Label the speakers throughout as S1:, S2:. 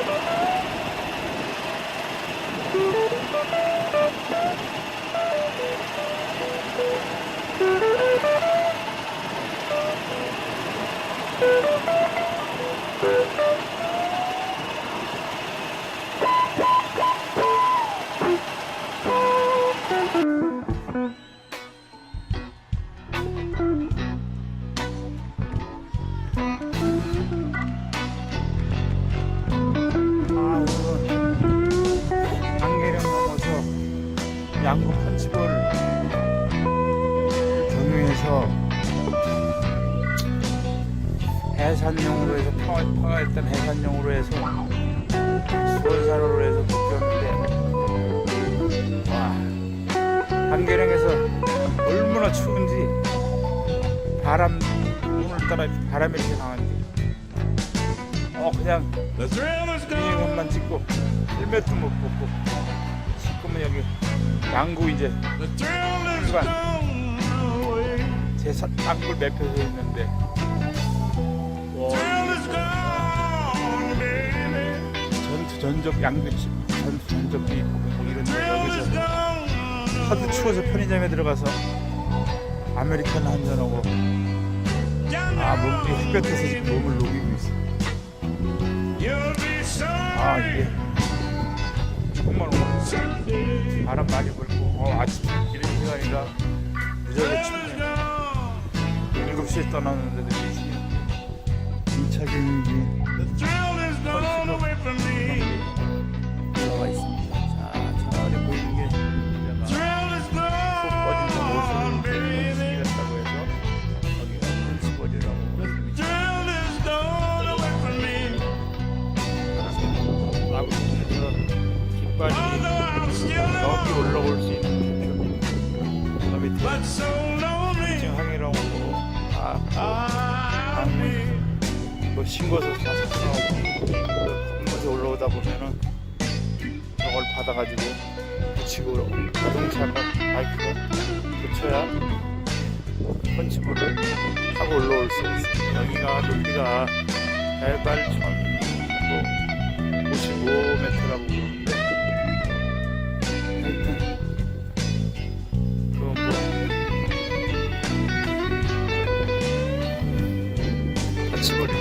S1: Oh, my God. 양구 편집을 경유해서 해산용으로 해서 평화, 평화했던 해산용으로 해서 수원사로로 해서 묶였는데 와 한계령에서 얼마나 추운지 바람 오늘따라 바람이 이렇게 강한지 어 그냥. 유행만 찍고 헬멧도 못 벗고 지금은 여기 양구 이제
S2: away.
S1: 제 사- 땅굴 매표소 있는데. 전투 전적 양구 집 전투 전적도 있고 뭐 이런데 여기서. 하도 추워서 편의점에 들어가서 아메리카노 한 잔 하고 아 몸이 햇볕에서 지금 몸을 녹이고 있어 아 이게 정말. 바람 많이 불고 어, 아침 이런 시간이라 무지하게
S2: Thrill is
S1: 춥네
S2: gone.
S1: 7시에 떠났는데도 2시 2차 경기 항해라고 아, 뭐 신고서 사사하고 건너서 올라오다 보면은 저걸 받아가지고 붙이고 자동차가 바이크가 붙여야 펀치볼을 타고 올라올 수 있어요. 여기가 높이가 해발 1055m라고 Sobre.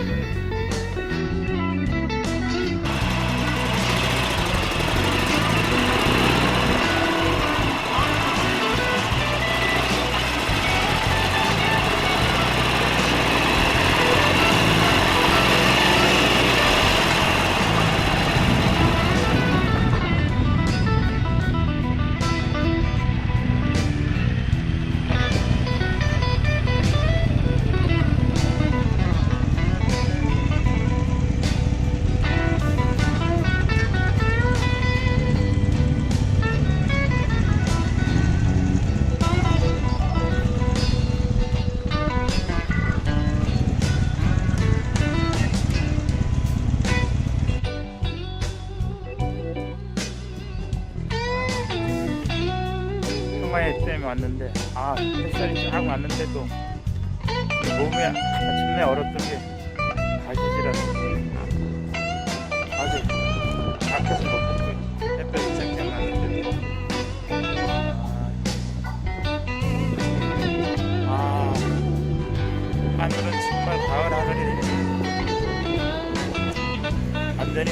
S1: 왔는데 아 햇살이 쫙 왔는데도 몸에 아침내 얼었던 게 가시질하네 아주 밖에서 먹고 햇볕이 쨍쨍 났는데. 아 하늘은 정말 가을 하늘이네 완전히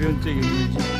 S1: bir önce geliyor.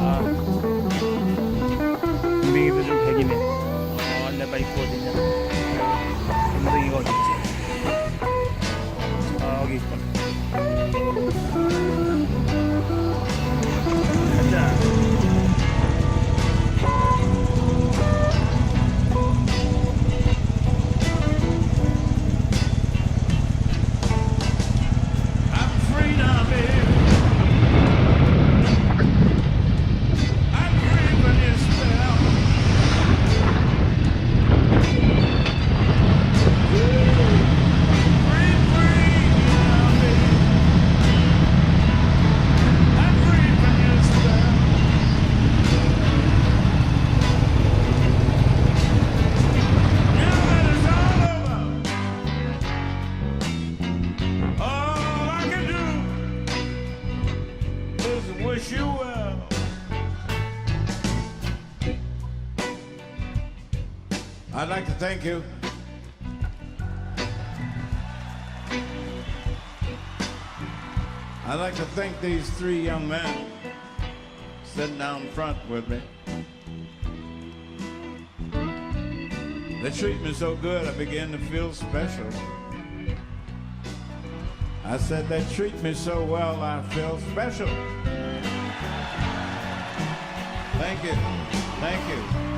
S1: 아 분명히도 좀 백이네. 어, 내 바이크 어디냐? 엉덩이가 어딨지? 저기 있구나
S2: I'd like to thank you. I'd like to thank these three young men sitting down front with me. They treat me so good, I begin to feel special. I said they treat me so well, I feel special. Thank you. Thank you.